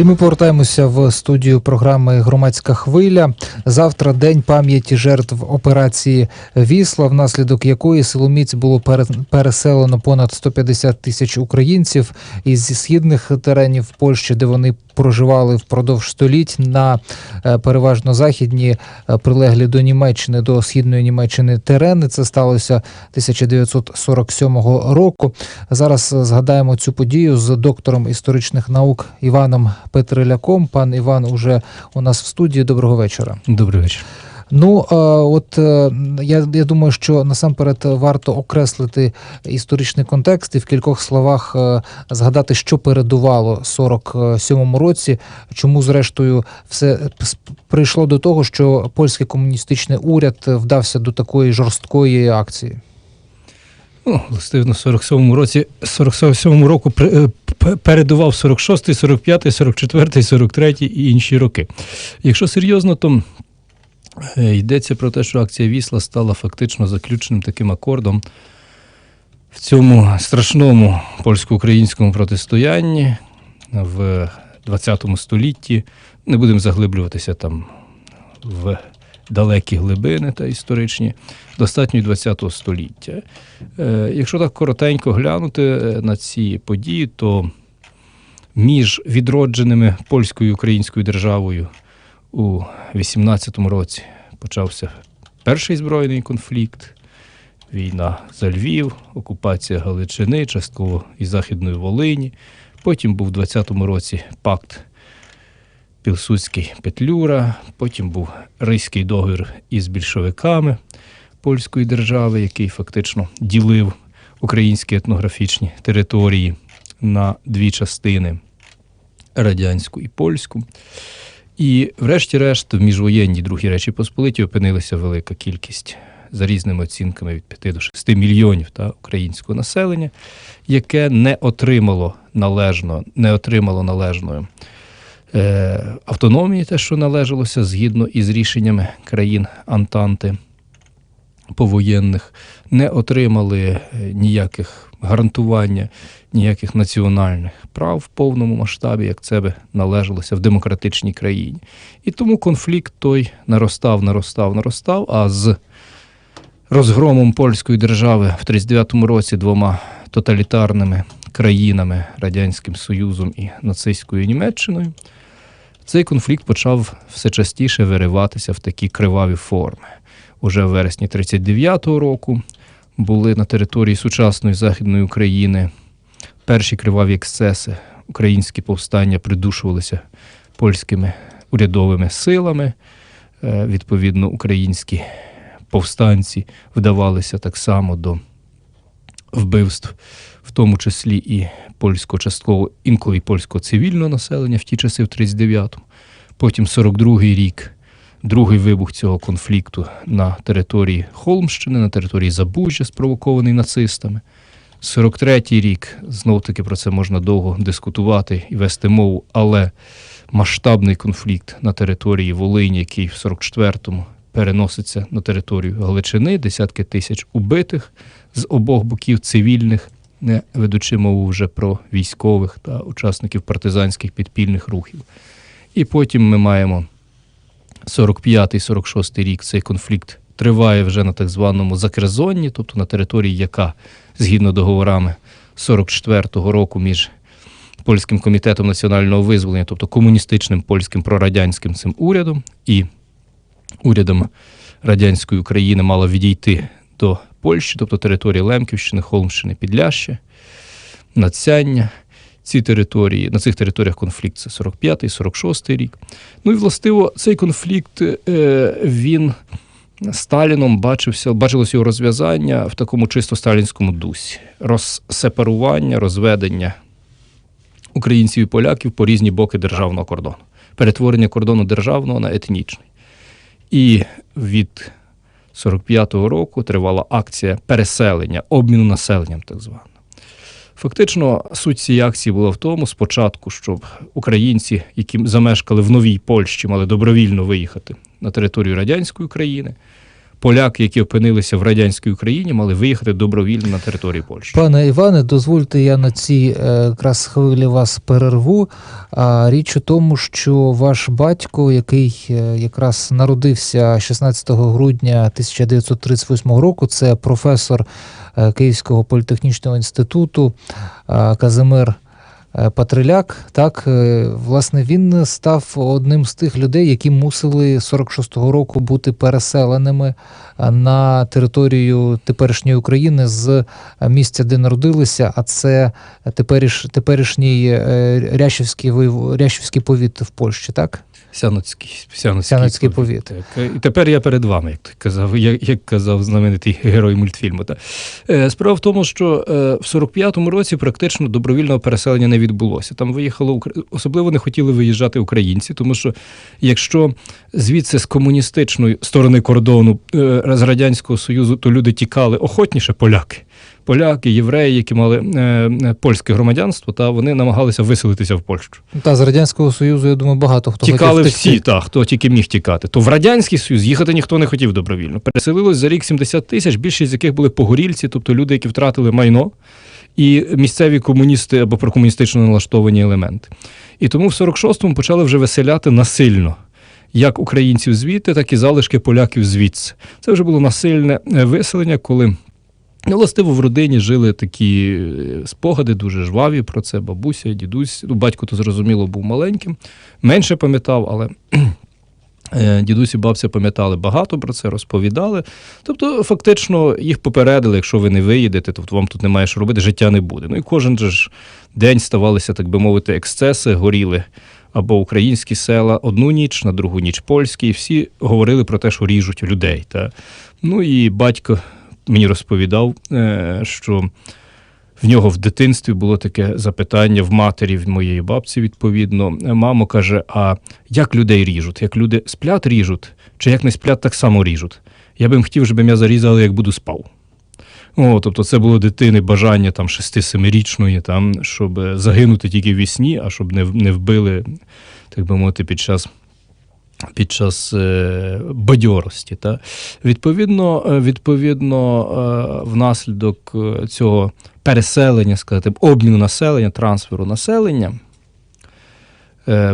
І ми повертаємося в студію програми Громадська хвиля. Завтра день пам'яті жертв операції Вісла, внаслідок якої силоміць було пере- переселено понад 150 тисяч українців із східних теренів Польщі, де вони проживали впродовж століть на е, переважно західні е, прилеглі до Німеччини, до східної Німеччини терени. Це сталося 1947 року. Зараз згадаємо цю подію з доктором історичних наук Іваном Петриляком. Пан Іван уже у нас в студії. Доброго вечора. Добрий вечір. Ну е, от е, я, я думаю, що насамперед варто окреслити історичний контекст і в кількох словах е, згадати, що передувало 47-му році, чому зрештою все прийшло до того, що польський комуністичний уряд вдався до такої жорсткої акції. Ну, властивно, в 47-му році, 47-му року передував 46-й, 45-й, 44-й, 43-й і інші роки. Якщо серйозно, то е, йдеться про те, що акція Вісла стала фактично заключним таким акордом в цьому страшному польсько-українському протистоянні в 20 столітті. Не будемо заглиблюватися там в далекі глибини та історичні, достатньо ХХ століття. Е, Якщо так коротенько глянути е, на ці події, то між відродженими польською і українською державою у 18-му році почався перший збройний конфлікт, війна за Львів, окупація Галичини, частково і Західної Волині. Потім був у 20-му році пакт Пілсудський Петлюра, потім був Ризький договір із більшовиками польської держави, який фактично ділив українські етнографічні території на дві частини радянську і польську. І, врешті-решт, в міжвоєнній Другій Речі Посполиті опинилася велика кількість, за різними оцінками, від 5 до 6 мільйонів та, українського населення, яке не отримало належно, не отримало належної е, автономії, те, що належалося згідно із рішеннями країн Антанти повоєнних, не отримали е, ніяких гарантування, ніяких національних прав в повному масштабі, як це би належалося в демократичній країні. І тому конфлікт той наростав, наростав, наростав. А з розгромом польської держави в 39-му році двома тоталітарними країнами Радянським Союзом і нацистською Німеччиною, цей конфлікт почав все частіше вириватися в такі криваві форми. Уже в вересні 39-го року були на території сучасної Західної України перші криваві ексцеси. Українські повстання придушувалися польськими урядовими силами. Е, Відповідно, українські повстанці вдавалися так само до вбивств, в тому числі і польського частково, інколи польського цивільного населення в ті часи, в 39-му. Потім 42-й рік, другий вибух цього конфлікту на території Холмщини, на території Забужжя, спровокований нацистами. 43-й рік, знов таки про це можна довго дискутувати і вести мову, але масштабний конфлікт на території Волині, який в 44-му переноситься на територію Галичини, десятки тисяч убитих з обох боків цивільних, не ведучи мову вже про військових та учасників партизанських підпільних рухів. І потім ми маємо 45-46 рік цей конфлікт триває вже на так званому Закерзонні, тобто на території, яка згідно договорами 44-го року між Польським комітетом національного визволення, тобто комуністичним польським прорадянським цим урядом і урядом радянської України мала відійти до Польщі, тобто території Лемківщини, Холмщини, Підляща, Надцяння. Ці території, на цих територіях конфлікт це 45-й, 46-й рік. Ну і властиво цей конфлікт е, він Сталіном бачився, бачилося його розв'язання в такому чисто сталінському дусі. Розсепарування, розведення українців і поляків по різні боки державного кордону, перетворення кордону державного на етнічний. І від 45-го року тривала акція переселення, обміну населенням, так звано. Фактично, суть цієї акції була в тому, спочатку, щоб українці, які замешкали в новій Польщі, мали добровільно виїхати на територію радянської країни. поляки, які опинилися в радянській Україні, мали виїхати добровільно на територію Польщі. Пане Іване, дозвольте я на цій е, якраз хвилі вас перерву. Річ у тому, що ваш батько, який е, якраз народився 16 грудня 1938 року, це професор е, Київського політехнічного інституту Казимир. Е, Патриляк, так, е, власне, він став одним з тих людей, які мусили 46-го року бути переселеними е, на територію теперішньої України з місця, де народилися, а це теперіш, теперішній Рящівський, Рящівський повіт в Польщі, так? Сяноцький, Сяноцький, Сяноцький повіт. Так. І тепер я перед вами, як ти казав, як, як казав знаменитий герой мультфільму. Та. Е, Справа в тому, що е, в 45-му році практично добровільного переселення не відбулося. Там виїхало особливо не хотіли виїжджати українці, тому що якщо звідси з комуністичної сторони кордону е, з радянського союзу, то люди тікали охотніше поляки. Поляки, євреї, які мали е, е, польське громадянство, та вони намагалися виселитися в Польщу. Та з Радянського Союзу, я думаю, багато хто Тікали хотів всі, так, хто тільки міг тікати. То в Радянський Союз їхати ніхто не хотів добровільно. Переселилось за рік 70 тисяч, більшість з яких були погорільці, тобто люди, які втратили майно, і місцеві комуністи або прокомуністично налаштовані елементи. І тому в 46-му почали вже виселяти насильно. Як українців звідти, так і залишки поляків звідси. Це вже було насильне е, виселення, коли Ну, властиво, в родині жили такі е, спогади, дуже жваві про це. Бабуся, дідусь. Ну, батько то зрозуміло був маленьким, менше пам'ятав, але е, дідусь і бабця пам'ятали багато про це, розповідали. Тобто, фактично, їх попередили, якщо ви не виїдете, то вам тут немає що робити, життя не буде. Ну і кожен же день ставалися, так би мовити, ексцеси, горіли. Або українські села одну ніч, на другу ніч польські, і всі говорили про те, що ріжуть людей. Та. Ну і батько мені розповідав, е, що в нього в дитинстві було таке запитання в матері, в моєї бабці, відповідно. Мамо каже: а як людей ріжуть? Як люди сплять ріжуть, чи як не сплять, так само ріжуть? Я би хотів, щоб мене зарізали, як буду спав. О, тобто це було дитини бажання там 6-7-річної, там, щоб загинути тільки в вісні, а щоб не, не вбили, так би мовити, під час під час е, бадьорості. Та? Відповідно, е, відповідно е, внаслідок цього переселення, сказати, обміну населення, трансферу населення,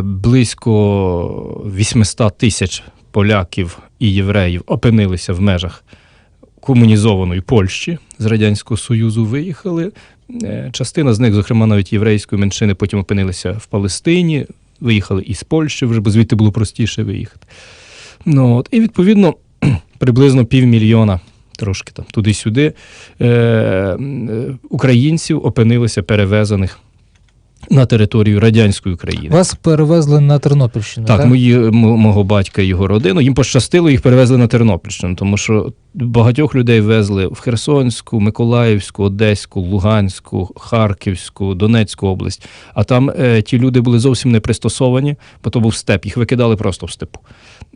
близько 800 тисяч поляків і євреїв опинилися в межах комунізованої Польщі з Радянського Союзу виїхали. Частина з них, зокрема навіть єврейської меншини, потім опинилися в Палестині, виїхали із Польщі, вже бо звідти було простіше виїхати. Ну, от, і відповідно приблизно півмільйона, трошки там туди-сюди, е, е, українців опинилися перевезених на територію радянської країни. Вас перевезли на Тернопільщину. Так, мої м- мого батька і його родину. Їм пощастило, їх перевезли на Тернопільщину, тому що багатьох людей везли в Херсонську, Миколаївську, Одеську, Луганську, Харківську, Донецьку область. А там е, ті люди були зовсім не пристосовані, бо то був степ, їх викидали просто в степу.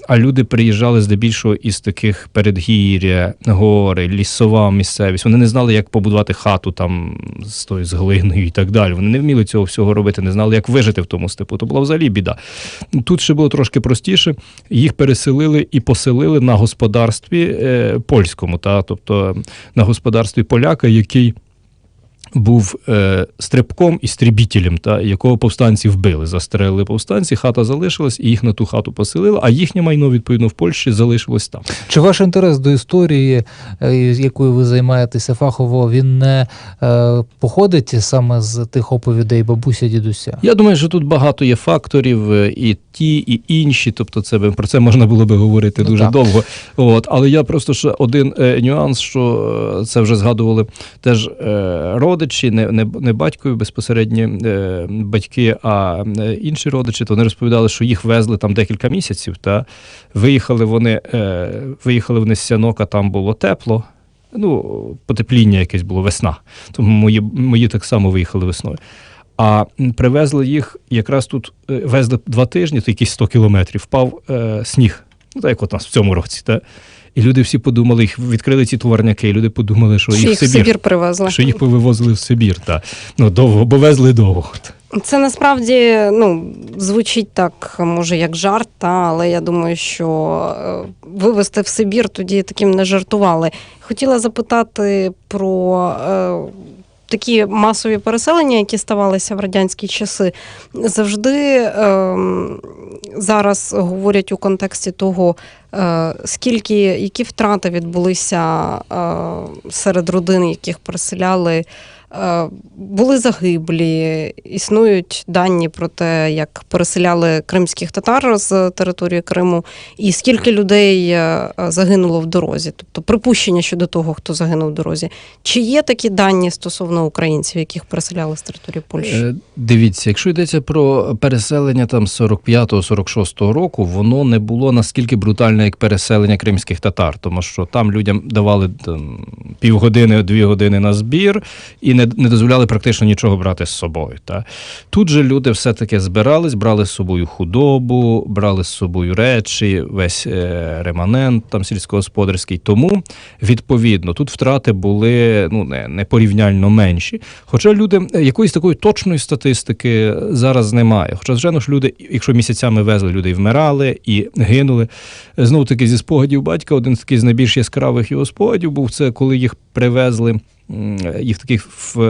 А люди приїжджали здебільшого із таких передгір'я, гори, лісова місцевість. Вони не знали, як побудувати хату там з тою з глиною і так далі. Вони не вміли цього всього робити, не знали, як вижити в тому степу. То була взагалі біда. Тут ще було трошки простіше. Їх переселили і поселили на господарстві е, польському, та, тобто на господарстві поляка, який був е, стрибком і стрібітелем, та, якого повстанці вбили. Застрелили повстанці, хата залишилась, і їх на ту хату поселили, а їхнє майно, відповідно, в Польщі залишилось там. Чи ваш інтерес до історії, е, якою ви займаєтеся фахово, він не е, походить саме з тих оповідей бабуся дідуся? Я думаю, що тут багато є факторів, е, і ті, і інші. Тобто, це про це можна було би говорити Ну, дуже так. довго. От, але я просто ще один е, нюанс, що е, це вже згадували теж е, родичі, не, не, не батькові безпосередні е, батьки, а е, інші родичі, то вони розповідали, що їх везли там декілька місяців. Та виїхали вони, е, виїхали вони з сянока, там було тепло. Ну, потепління якесь було весна. Тому мої, мої так само виїхали весною. А привезли їх якраз тут, е, везли два тижні, то якісь 100 кілометрів, впав е, сніг. Ну, так як от нас в цьому році. Та? І люди всі подумали, їх відкрили ці товарняки, і люди подумали, що, Що їх в Сибір, Сибір привезли. що їх повивозили в Сибір. так. Ну, довго, бо везли довго. Це насправді ну, звучить так, може, як жарт, та, але я думаю, що е, вивезти в Сибір, тоді таким не жартували. Хотіла запитати про е, такі масові переселення, які ставалися в радянські часи. Завжди е, зараз говорять у контексті того, е, скільки які втрати відбулися е, серед родин, яких переселяли. Е, Були загиблі, існують дані про те, як переселяли кримських татар з території Криму, і скільки людей е, загинуло в дорозі, тобто припущення щодо того, хто загинув в дорозі. Чи є такі дані стосовно українців, яких переселяли з території Польщі? Е, Дивіться, якщо йдеться про переселення там 45-46 року, воно не було наскільки брутальне, як переселення кримських татар, тому що там людям давали там, півгодини, дві години на збір і не, не дозволяли практично нічого брати з собою. Та. Тут же люди все-таки збирались, брали з собою худобу, брали з собою речі, весь е, реманент там сільськогосподарський. Тому, відповідно, тут втрати були ну, не, не порівнянно менші. Хоча люди е, якоїсь такої точної статистики зараз немає. Хоча, звичайно ж, люди, якщо місяцями везли, люди і вмирали і гинули. Знову таки, зі спогадів батька, один з таких з найбільш яскравих його спогадів був це, коли їх привезли. Їх такий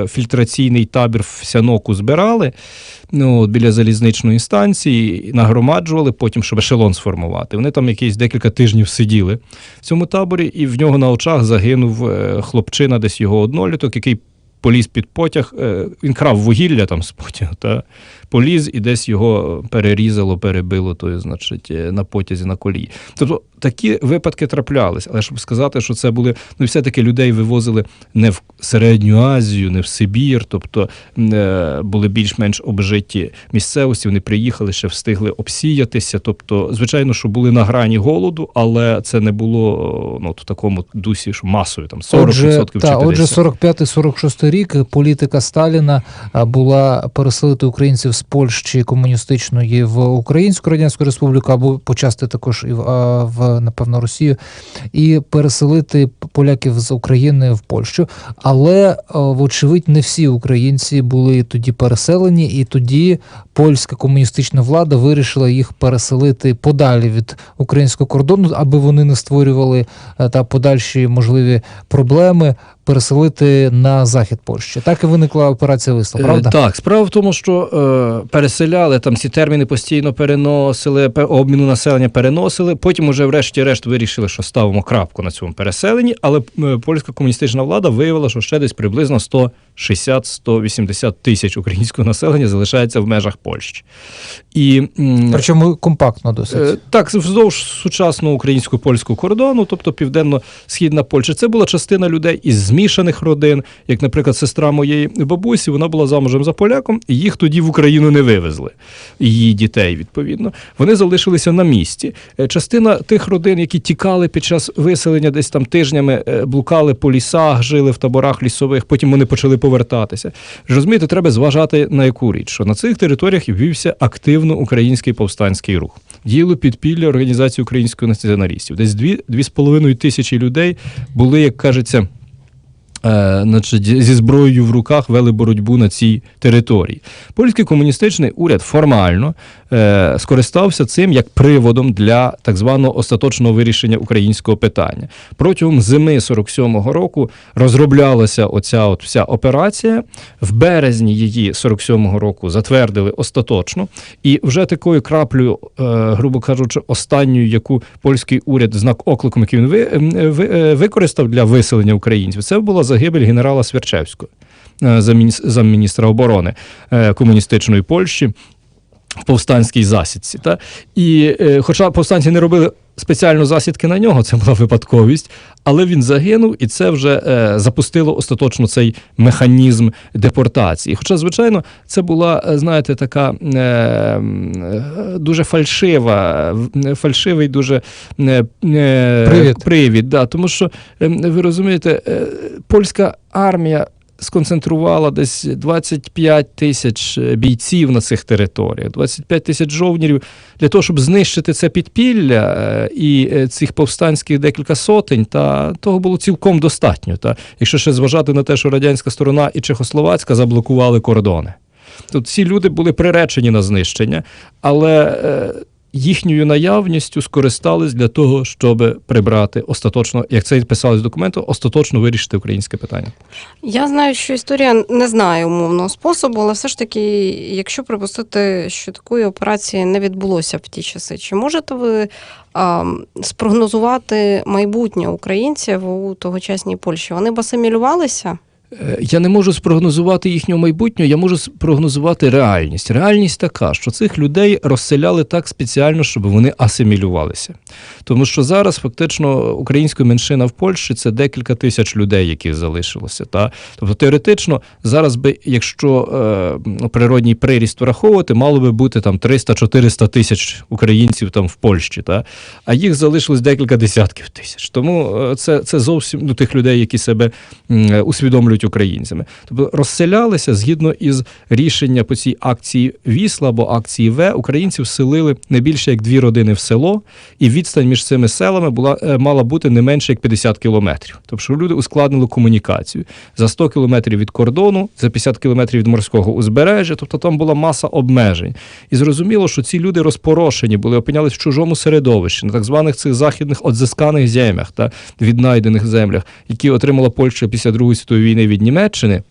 фільтраційний табір в Сяноку збирали ну, біля залізничної станції, нагромаджували потім, щоб ешелон сформувати. Вони там якісь декілька тижнів сиділи в цьому таборі, і в нього на очах загинув е, хлопчина, десь його одноліток, який поліз під потяг. е, Він крав вугілля там з потягу, поліз і десь його перерізало, перебило, то, значить, е, на потязі на колії. Тобто такі випадки траплялись, але щоб сказати, що це були, ну все-таки людей вивозили не в Середню Азію, не в Сибір, тобто е, були більш-менш обжиті місцевості, вони приїхали, ще встигли обсіятися. Тобто, звичайно, що були на грані голоду, але це не було ну, в такому дусі, що масою, там 40% Отже, чи та, 50%. отже, 45-46 рік політика Сталіна була переселити українців з Польщі комуністичної в Українську Радянську Республіку або почасти також і в, в напевно Росію, і переселити поляків з України в Польщу. Але, вочевидь, не всі українці були тоді переселені, і тоді польська комуністична влада вирішила їх переселити подалі від українського кордону, аби вони не створювали е, та подальші можливі проблеми переселити на захід Польщі. Так і виникла операція Висла, Е, правда? Так, справа в тому, що е, переселяли там ці терміни постійно переносили, пе- обміну населення переносили. Потім уже, врешті-решт, вирішили, що ставимо крапку на цьому переселенні. Але е, польська комуністична влада виявила, що ще десь приблизно 160-180 тисяч українського населення залишається в межах Польщі. І Причому компактно досить. Е, Так, вздовж сучасного українсько-польського кордону, тобто південно-східна Польща. Це була частина людей із змішаних родин, як, наприклад, сестра моєї бабусі, вона була замужем за поляком, і їх тоді в Україну не вивезли. Її дітей, відповідно. Вони залишилися на місці. Е, Частина тих родин, які тікали під час виселення, десь там тижнями е, блукали по лісах, жили в таборах лісових, потім вони почали повертатися. Розумієте, треба зважати на яку річ, що на цих територіях вівся активно український повстанський рух. Діло підпілля організації українських націоналістів. Десь дві, дві з половиною тисячі людей були, як кажеться, значить, зі зброєю в руках вели боротьбу на цій території. Польський комуністичний уряд формально е, скористався цим як приводом для так званого остаточного вирішення українського питання. Протягом зими 47-го року розроблялася оця от вся операція. В березні її 47-го року затвердили остаточно, і вже такою краплею, е, грубо кажучи, останньою, яку польський уряд знак окликом, який він ви, е, ви, е, використав для виселення українців, це була загибель генерала Сверчевського, е, замміністра оборони е, комуністичної Польщі. В повстанській засідці. Та? І е, хоча повстанці не робили спеціально засідки на нього, це була випадковість, але він загинув, і це вже е, запустило остаточно цей механізм депортації. Хоча, звичайно, це була, е, знаєте, така е, е, дуже фальшива, е, фальшивий дуже е, е, Привід. привід да, тому що е, ви розумієте, е, польська армія сконцентрувала десь 25 тисяч е, бійців на цих територіях, 25 тисяч жовнірів для того, щоб знищити це підпілля е, і е, цих повстанських декілька сотень, та того було цілком достатньо. Та якщо ще зважати на те, що радянська сторона і Чехословацька заблокували кордони. Тут всі люди були приречені на знищення, але їхньою наявністю скористались для того, щоб прибрати остаточно, як це писалось в документу, остаточно вирішити українське питання. Я знаю, що історія не знає умовного способу, але все ж таки, якщо припустити, що такої операції не відбулося в ті часи, чи можете ви а, спрогнозувати майбутнє українців у тогочасній Польщі? Вони б асимілювалися? Е, Я не можу спрогнозувати їхнього майбутнього, я можу спрогнозувати реальність. Реальність така, що цих людей розселяли так спеціально, щоб вони асимілювалися. Тому що зараз фактично українська меншина в Польщі це декілька тисяч людей, які залишилося. Та? Тобто теоретично зараз би, якщо е, природній приріст враховувати, мало би бути там 300-400 тисяч українців там в Польщі, та? а їх залишилось декілька десятків тисяч. Тому е, це, це зовсім ну, тих людей, які себе м, усвідомлюють українцями. Тобто розселялися згідно із рішення по цій акції Вісла або акції В, українців селили не більше як дві родини в село, і відстань між цими селами була е, мала бути не менше як 50 кілометрів. Тобто люди ускладнили комунікацію за 100 кілометрів від кордону, за 50 кілометрів від морського узбережжя. Тобто там була маса обмежень. І зрозуміло, що ці люди розпорошені були, опинялись в чужому середовищі, на так званих цих західних одзисканих землях та віднайдених землях, які отримала Польща після Другої світової війни від Німеччини.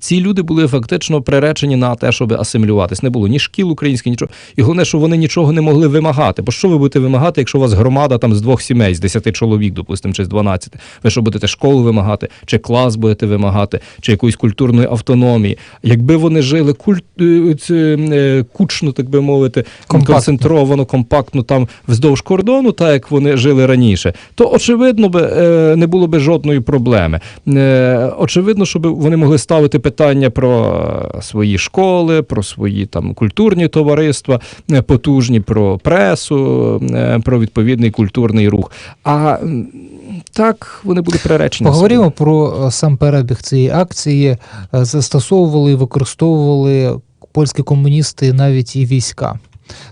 Ці люди були фактично приречені на те, щоб асимілюватись. Не було ні шкіл українських, нічого. І головне, що вони нічого не могли вимагати. Бо що ви будете вимагати, якщо у вас громада там з двох сімей, з десяти чоловік, допустимо, чи з 12? Ви що будете школу вимагати, чи клас будете вимагати, чи якоїсь культурної автономії? Якби вони жили культ, е, е, кучно, так би мовити, Компактно. концентровано, компактно там вздовж кордону, так як вони жили раніше, то очевидно би е, не було би жодної проблеми. Очевидно, щоб вони могли ставити питання про е, свої школи, про свої там культурні товариства, е, потужні, про пресу, е, про відповідний культурний рух. А так вони були приречені. Поговоримо про сам перебіг цієї акції. Застосовували і використовували польські комуністи навіть і війська.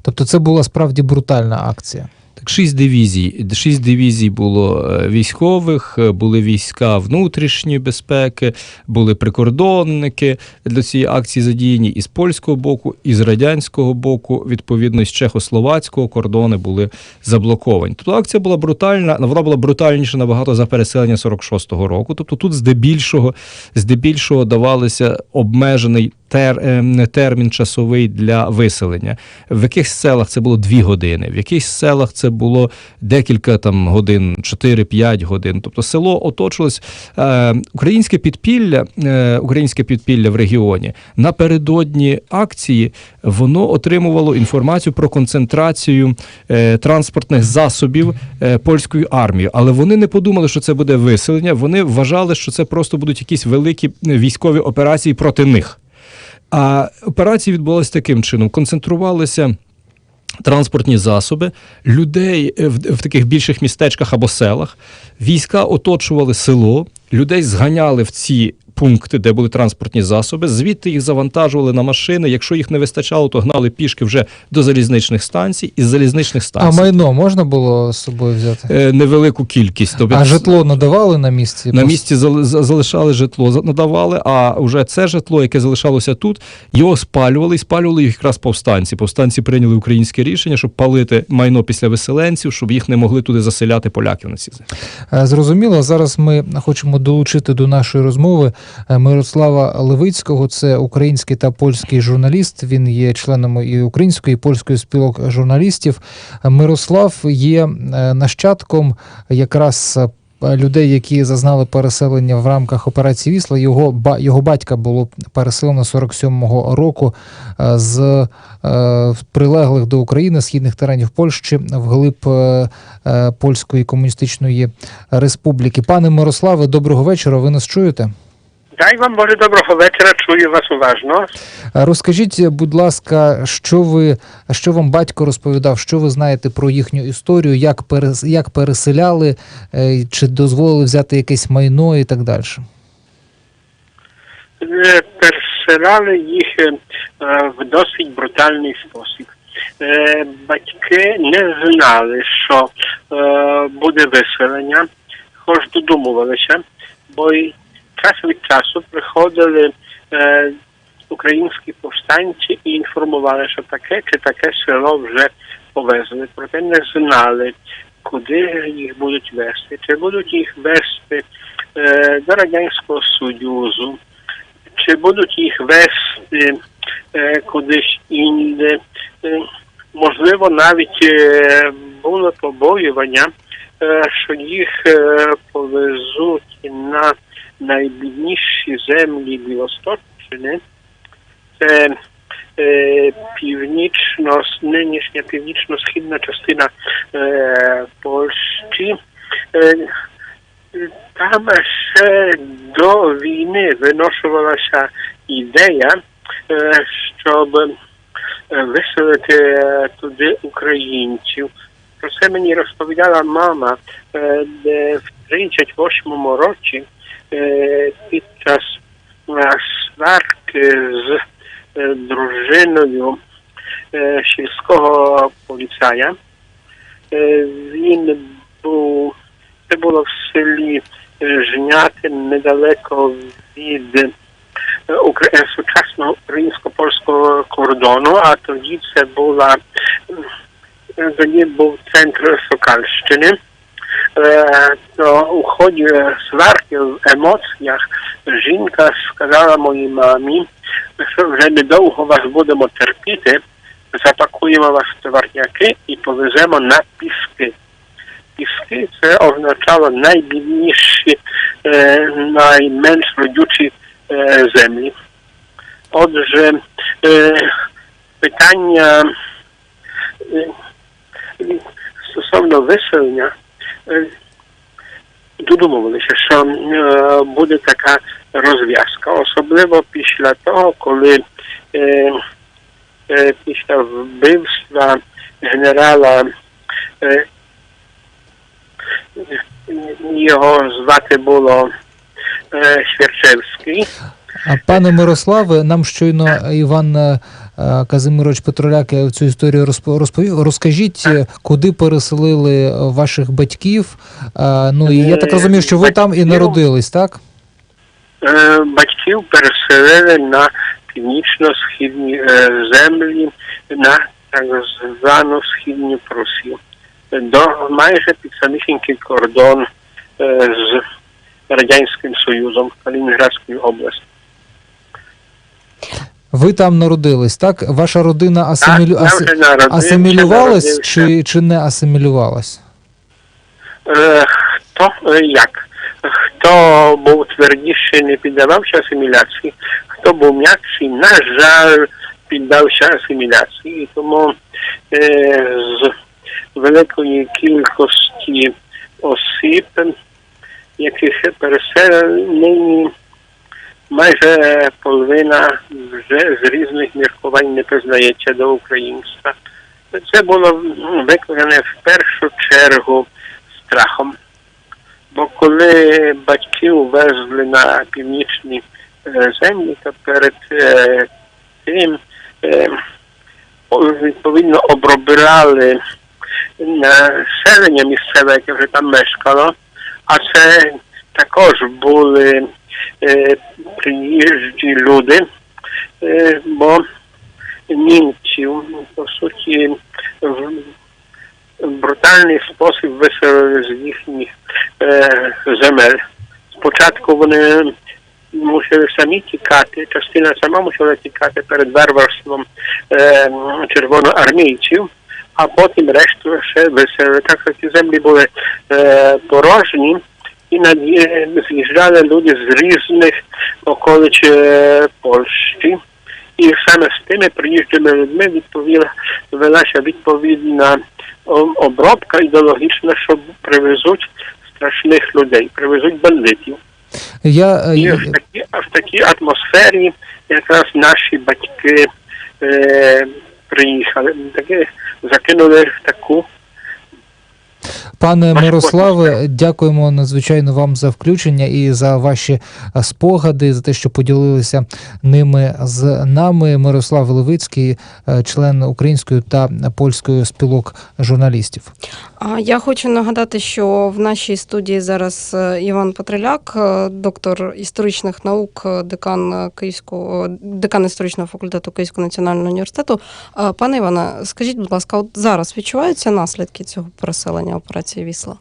Тобто це була справді брутальна акція. Так, шість дивізій. Шість дивізій було е, військових, е, були війська внутрішньої безпеки, були прикордонники для цієї акції задіяні і з польського боку, і з радянського боку, відповідно, з чехословацького кордони були заблоковані. Тобто акція була брутальна, вона була брутальніша набагато за переселення 46-го року. Тобто тут здебільшого, здебільшого давалися обмежений тер, е, термін часовий для виселення. В якихось селах це було дві години, в якихось селах це було декілька там годин, 4-5 годин. Тобто село оточилось е, українське підпілля, е, українське підпілля в регіоні напередодні акції воно отримувало інформацію про концентрацію транспортних засобів польською армією, але вони не подумали, що це буде виселення. Вони вважали, що це просто будуть якісь великі військові операції проти них. А операції відбулася таким чином: концентрувалися. Транспортні засоби, людей е, в, в таких більших містечках або селах, війська оточували село, людей зганяли в ці пункти, де були транспортні засоби, звідти їх завантажували на машини. Якщо їх не вистачало, то гнали пішки вже до залізничних станцій, із залізничних станцій. А майно можна було з собою взяти? е, невелику кількість. Тобто А житло надавали на місці? на місці зали- залишали житло, надавали, а вже це житло, яке залишалося тут, його спалювали і спалювали їх якраз повстанці. Повстанці прийняли українське рішення, щоб палити майно після виселенців, щоб їх не могли туди заселяти поляків на ці землі. Е, Зрозуміло, зараз ми хочемо долучити до нашої розмови Мирослава Левицького. Це український та польський журналіст. Він є членом і української, і польської спілок журналістів. Е, Мирослав є е, нащадком якраз. е, Людей, які зазнали переселення в рамках операції Вісла, його ба- його батька було переселено 47-го року е, з е, прилеглих до України східних теренів Польщі вглиб е, е, польської комуністичної республіки. Пане Мирославе, доброго вечора. Ви нас чуєте? Дай вам Боже доброго вечора, чую вас уважно. Розкажіть, будь ласка, що ви що вам батько розповідав, що ви знаєте про їхню історію, як перес, як переселяли, е, чи дозволили взяти якесь майно і так далі? Е, Переселяли їх е, в досить брутальний спосіб. Батьки не знали, що буде виселення, хоч додумувалися, бо час від часу приходили е, українські повстанці і інформували, що таке чи таке село вже повезли, проте не знали, куди їх будуть вести, чи будуть їх вести е, до Радянського Союзу, чи будуть їх вести е, кудись інде. Е, можливо, навіть е, було побоювання, що їх е, повезуть на найбідніші землі Білосточчини. Це е, північно, нинішня північно-східна частина е, Польщі. Е, там ще до війни виношувалася ідея, е, щоб е, виселити е, туди українців. Про це мені розповідала мама, е, де в 38-му році е, під час е, сварки з дружиною сільського поліцая. Він був, це було в селі Жнятин, недалеко від сучасного українсько-польського кордону, а тоді це була жінка сказала моїй мамі, що вже недовго вас будемо терпіти, запакуємо вас в товарняки і повеземо на піски. Піски це означало найбідніші, е, найменш родючі е, землі. Отже, питання е, стосовно виселення, е, додумувалися, що е, буде така розв'язка, особливо після того, коли е, після вбивства генерала його звати було Свірчевський. А пане Мирославе, нам щойно Іван Казимирович Петроляк е, цю історію розповів. Розкажіть, е, куди переселили ваших батьків? Е, Ну і я так розумію, що ви там і народились, так? Е, батьків переселили на північно-східні е, землі, на так звану східню Прусію, до майже під самісінький кордон е, з Радянським Союзом, Калінінградською областю. Ви там народились, так? Ваша родина асимілю... Так, я вже народився, асимілювалась народився. чи, чи не асимілювалась? Е, Хто е, як? Хто був твердіший, не піддавався асиміляції, хто був м'якший, на жаль, піддався асиміляції. Тому е, з великої кількості осіб, яких переселені, майже половина вже з різних міркувань не признається до українства. Це було м, викликане в першу чергу страхом. Бо коли батьків везли на північні е, землі, то перед е, тим е, відповідно обробирали населення місцеве, яке вже там мешкало, а це також були приїжджі люди, е, бо німців, по суті, в брутальний спосіб виселили з їхніх е, земель. Спочатку вони мусили самі тікати, частина сама мусила тікати перед варварством е, червоноармійців, а потім решту ще виселили. Так що ці землі були е, порожні, і з'їжджали люди з різних околиць е, Польщі. І саме з тими приїжджими людьми відповіла велася відповідна обробка ідеологічна, що привезуть страшних людей, привезуть бандитів. Я, е, І в такій, в такій атмосфері якраз наші батьки е, приїхали. Таке закинули в таку Пане Мирославе, дякуємо надзвичайно вам за включення і за ваші спогади, за те, що поділилися ними з нами. Мирослав Левицький, е, член української та польської спілок журналістів. Я хочу нагадати, що в нашій студії зараз е, Іван Патриляк, е, доктор історичних наук, е, декан Київського декан історичного факультету Київського національного університету. Пане Іване, скажіть, будь ласка, от зараз відчуваються наслідки цього переселення операції Вісла?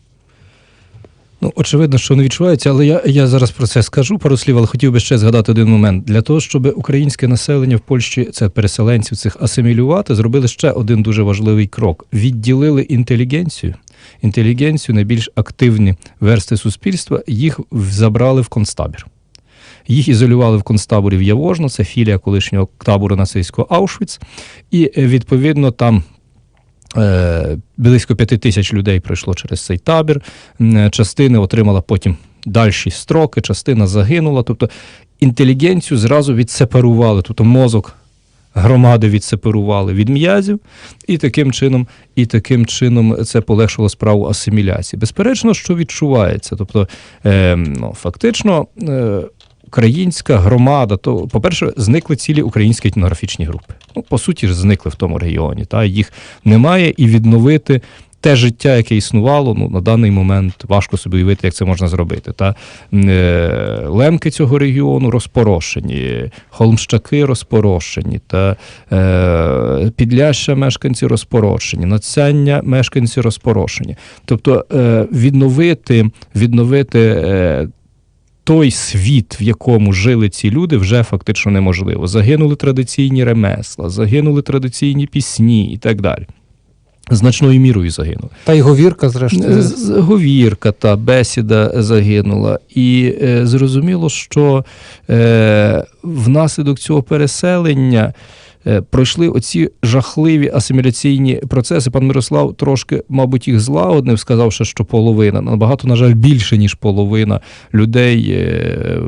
Ну, очевидно, що не відчувається, але я, я зараз про це скажу пару слів, але хотів би ще згадати один момент. Для того, щоб українське населення в Польщі, це переселенців цих асимілювати, зробили ще один дуже важливий крок: відділили інтелігенцію. Інтелігенцію, найбільш активні версти суспільства, їх забрали в концтабір. Їх ізолювали в концтаборі в Явожно, це філія колишнього табору нацистського Аушвіц. І е, відповідно там Близько п'яти тисяч людей пройшло через цей табір. Частина отримала потім дальші строки, частина загинула. Тобто інтелігенцію зразу відсепарували, тобто мозок громади відсепарували від м'язів, і таким чином, і таким чином це полегшило справу асиміляції. Безперечно, що відчувається. Тобто, е, ну, фактично. Е, Українська громада, то, по-перше, зникли цілі українські етнографічні групи. Ну, по суті ж, зникли в тому регіоні. Та їх немає, і відновити те життя, яке існувало, ну на даний момент важко собі уявити, як це можна зробити. Та е, лемки цього регіону розпорошені, холмщаки розпорошені, та е, підляща мешканці розпорошені, надсяння мешканці розпорошені. Тобто е, відновити, відновити. Той світ, в якому жили ці люди, вже фактично неможливо. Загинули традиційні ремесла, загинули традиційні пісні і так далі. Значною мірою загинули. Та й говірка, зрештою. Говірка та бесіда загинула. І е, зрозуміло, що е, внаслідок цього переселення. Е, Пройшли оці жахливі асиміляційні процеси. Пан Мирослав трошки, мабуть, їх злагоднив, сказавши, що половина, набагато, на жаль, більше, ніж половина людей е,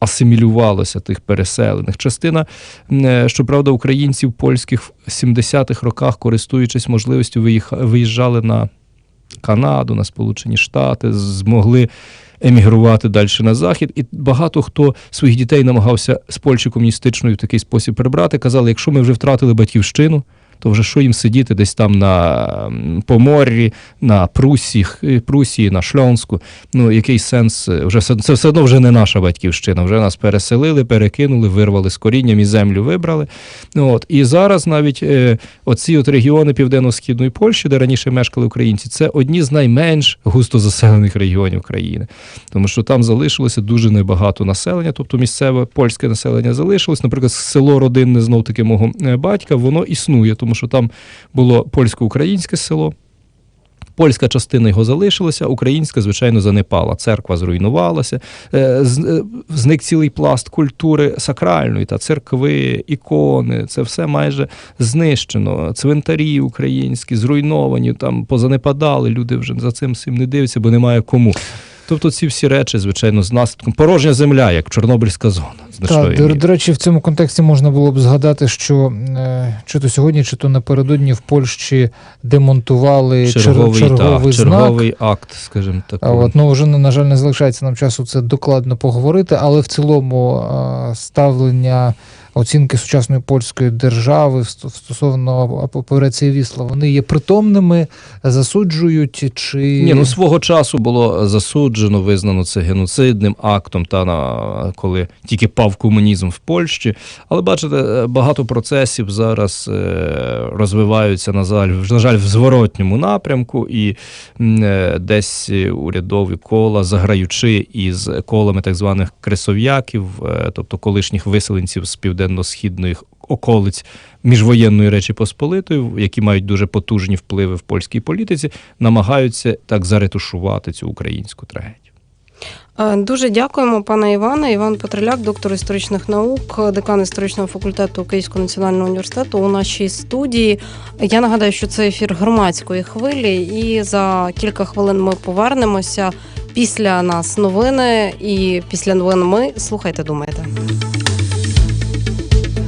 асимілювалося тих переселених. Частина, е, щоправда, українців польських в 70-х роках, користуючись можливістю, виїжджали на Канаду, на Сполучені Штати, змогли емігрувати далі на захід. І багато хто своїх дітей намагався з Польщі комуністичною в такий спосіб прибрати. Казали, якщо ми вже втратили батьківщину. То вже що їм сидіти десь там на м, Помор'ї, на Прусі, Прусії, на Шльонську. Ну, який сенс? е, Вже це все одно вже не наша батьківщина. Вже нас переселили, перекинули, вирвали з корінням і землю вибрали. Ну, От. І зараз навіть е, оці от регіони Південно-Східної Польщі, де раніше мешкали українці, це одні з найменш густо заселених регіонів країни. Тому що там залишилося дуже небагато населення, тобто місцеве польське населення залишилось. Наприклад, село родинне знов таки мого е, батька, воно існує, тому що там було польсько-українське село. Польська частина його залишилася, українська, звичайно, занепала. Церква зруйнувалася, е, е, зник цілий пласт культури сакральної та церкви, ікони. Це все майже знищено. Цвинтарі українські зруйновані, там позанепадали. Люди вже за цим всім не дивляться, бо немає кому. Тобто ці всі речі, звичайно, з наслідком порожня земля, як Чорнобильська зона. Значною Так, до, до речі, в цьому контексті можна було б згадати, що е, чи то сьогодні, чи то напередодні в Польщі демонтували чер- черговий, черговий, та, знак. черговий акт, скажімо так. А От, ну, вже, на жаль, не залишається нам часу це докладно поговорити, але в цілому е, ставлення оцінки сучасної польської держави ст- стосовно операції Вісла, вони є притомними, засуджують чи Ні, ну свого часу було засуджено, визнано це геноцидним актом, та на коли тільки пав комунізм в Польщі. Але бачите, багато процесів зараз е, розвиваються на жаль, на жаль, в зворотньому напрямку, і е, десь урядові кола, заграючи із колами так званих кресов'яків, е, тобто колишніх виселенців з південно-східних околиць міжвоєнної Речі Посполитої, які мають дуже потужні впливи в польській політиці, намагаються так заретушувати цю українську трагедію. Е, Дуже дякуємо, пане Іване. Іван Петриляк, доктор історичних наук, декан історичного факультету Київського національного університету у нашій студії. Я нагадаю, що це ефір громадської хвилі, і за кілька хвилин ми повернемося. Після нас новини, і після новин ми слухайте, думайте.